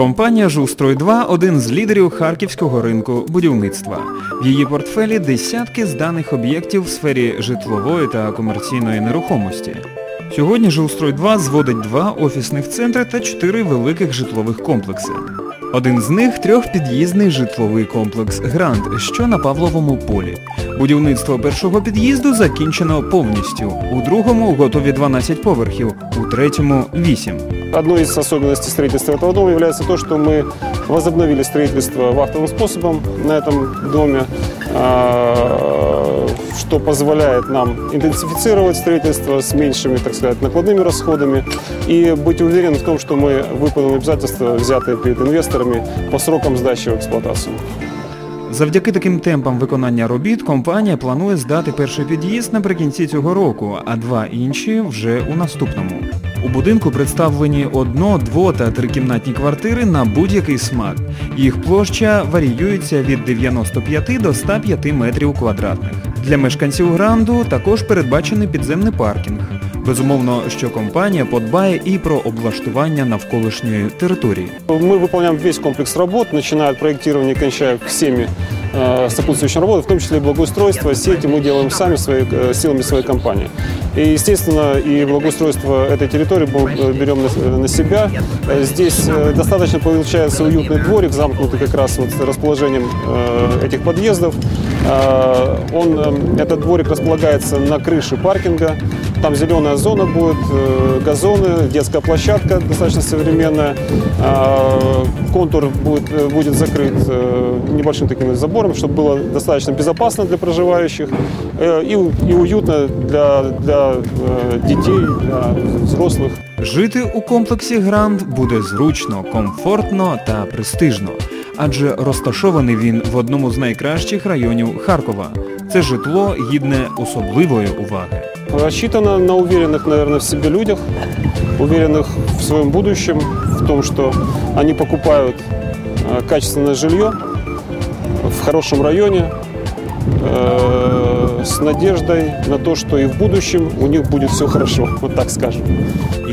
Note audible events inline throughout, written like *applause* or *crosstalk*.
Компанія Жустрой 2 один з лідерів харківського ринку будівництва. В її портфелі десятки зданих об'єктів в сфері житлової та комерційної нерухомості. Сьогодні Жилстрой 2 зводить два офісних центри та чотири великих житлових комплекси. Один з них трьохпід'їзний житловий комплекс Грант, що на Павловому полі. Будівництво першого під'їзду закінчено повністю. У другому готові 12 поверхів, у третьому 8. Одной из особенностей строительства этого дома является то, что мы возобновили строительство вахтовым способом на этом доме, а, что позволяет нам интенсифицировать строительство с меньшими, так сказать, накладными расходами и быть уверенным в том, что мы выполним обязательства, взятые перед инвесторами по срокам сдачи в эксплуатацию. Завдяки таким темпам виконання робіт компанія планує здати перший під'їзд наприкінці цього року, а два інші вже у наступному. У будинку представлені одно, дво та трикімнатні квартири на будь-який смак. Їх площа варіюється від 95 до 105 метрів квадратних. Для мешканців гранду також передбачений підземний паркінг. Безумовно, що компанія подбає і про облаштування навколишньої території. Мы выполняем весь комплекс работ, начиная от проектирования, кончая всеми э, сопутствующими работами, в том числе и благоустройство, сети мы делаем сами свои, э, силами своей компании. И, естественно, и благоустройство этой территории мы берем на, на себя. Э, Здесь э, достаточно получается уютный дворик, замкнутый как раз вот с расположением э, этих подъездов. Э, Он, э, этот дворик располагается на крыше паркинга. Там зеленая зона будет, э, газоны, детская площадка достаточно современная. Э, Контур будет, э, будет закрыт э, небольшим таким забором, чтобы было достаточно безопасно для проживающих и, и уютно для, для детей, для взрослых. Жити у комплексі Гранд буде зручно, комфортно та престижно, адже розташований він в одному з найкращих районів Харкова. Це житло гідне особливої уваги. Рассчитано на уверенных, наверное, в себе людях, уверенных в своем будущем, в том, что они покупают э, качественное жилье в хорошем районе, э, с надеждой на то, что и в будущем у них будет все хорошо, *laughs* вот так скажем.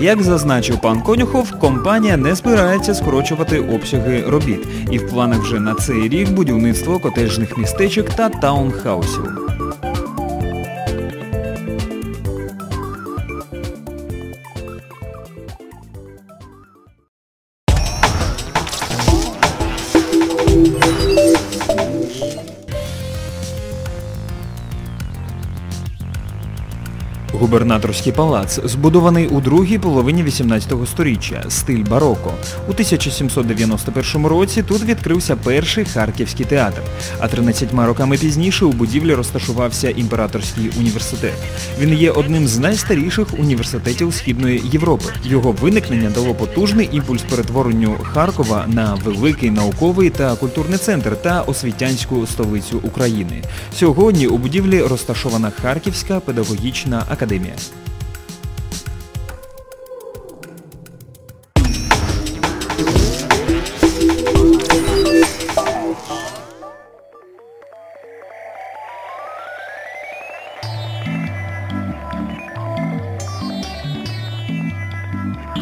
Як зазначив пан Конюхов, компанія не збирається скорочувати обсяги робіт, і в планах вже на цей рік будівництво котеджних містечок та таунхаусів. Губернаторський палац збудований у другій половині 18 століття, стиль бароко. У 1791 році тут відкрився перший харківський театр, а 13 роками пізніше у будівлі розташувався імператорський університет. Він є одним з найстаріших університетів Східної Європи. Його виникнення дало потужний імпульс перетворенню Харкова на великий науковий та культурний центр та освітянську столицю України. Сьогодні у будівлі розташована Харківська педагогічна академія.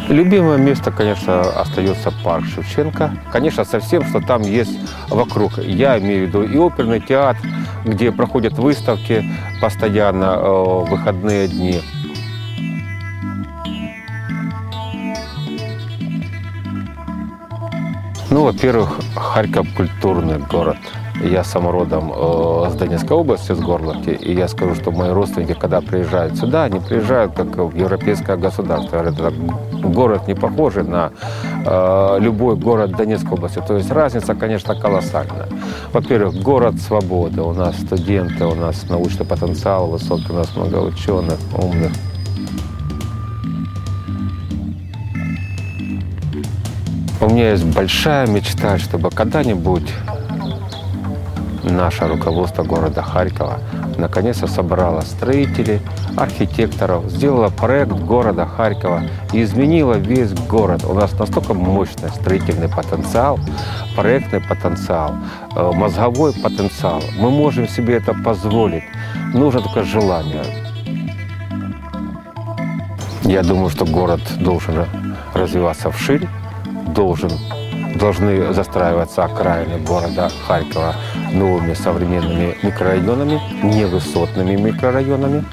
Любимое место, конечно, остается парк Шевченко. Конечно, со всем, что там есть вокруг. Я имею в виду и оперный театр, где проходят выставки постоянно э, в выходные дни. Ну, во-первых, Харьков культурный город. Я сам родом э, с Донецкой области, с Горловки, и я скажу, что мои родственники, когда приезжают сюда, они приезжают как в европейское государство. Это город не похожий на э, любой город Донецкой области. То есть разница, конечно, колоссальная. Во-первых, город свободы. У нас студенты, у нас научный потенциал высокий, у нас много ученых, умных. У меня есть большая мечта, чтобы когда-нибудь наше руководство города Харькова наконец-то собрало строителей, архитекторов, сделало проект города Харькова и изменило весь город. У нас настолько мощный строительный потенциал, проектный потенциал, э, мозговой потенциал. Мы можем себе это позволить. Нужно только желание. Я думаю, что город должен развиваться вширь, должен должны застраиваться окраины города Харькова новыми современными микрорайонами, невысотными микрорайонами,